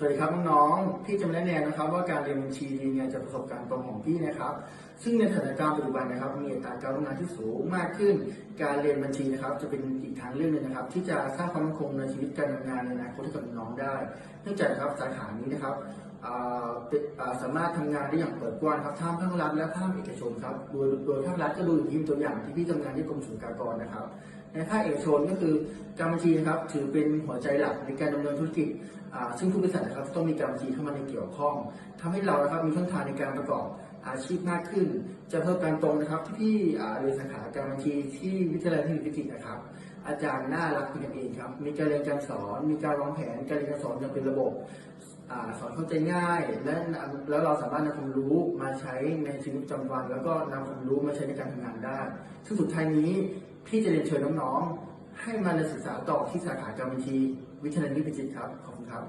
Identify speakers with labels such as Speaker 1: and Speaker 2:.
Speaker 1: สวัสดีครับน้องๆพี่จะมาแนะแนวนะครับ ว่าการเรียนบัญชีเนี่ยจากประสบการณ์ตรงของพี่นะครับ ซึ่งในสถานการณ์ปัจจุบันนะครับ มีอัตราการทำงานที่สูงมากขึ้น การเรียนบัญชีนะครับ จะเป็นอีกทางเลือกหนึงนะครับ ที่จะสร้างความมั่นคงในชีวิตการทำงานในอนาคตให้กับน้องๆได้ เนื่องจากครับสาขานี้นะครับสามารถทำงานได้อย่างเปิดกว้างครับทั้งภาครัฐและภาคเอกชนครับโดยโดยภาครัฐก็ดูอย่างที่ตัวอย่างที่พี่ทำงานที่กรมศุลกากรนะครับ ในภาคเอกชนก็คือการบัญชีนะครับถือเป็นหัวใจหลักในการดำเนินธุรกิจซึ่งทุกบริษัทนะครับต้องมีการบัญชีเข้ามาในเกี่ยวข้องทำให้เรานะครับมีช่องทางในการประกอบอาชีพมากขึ้น จะเพิ่มการตรงนะครับที่พี่อ่าเรียนสาขาการบัญชีที่วิทยาลัยเทคนิคพิจิตรนะครับ อาจารย์น่ารักเป็นกันเองครับ มีการเรียนการสอน มีการวางแผนการเรียนการสอนอย่างเป็นระบบอสอนเข้าใจง่าย และแล้วเราสามารถนำความรู้มาใช้ในชีวิตประจำวัน แล้วก็นำความรู้มาใช้ในการทำงานได้ซึ่งสุดท้ายนี้ พี่จะเรียนเชิญน้องๆ ให้มาเรียนศึกษาต่อที่สาขาจอมบัญชีวิทยาลัยนิพิจิตครับ ขอบคุณครับ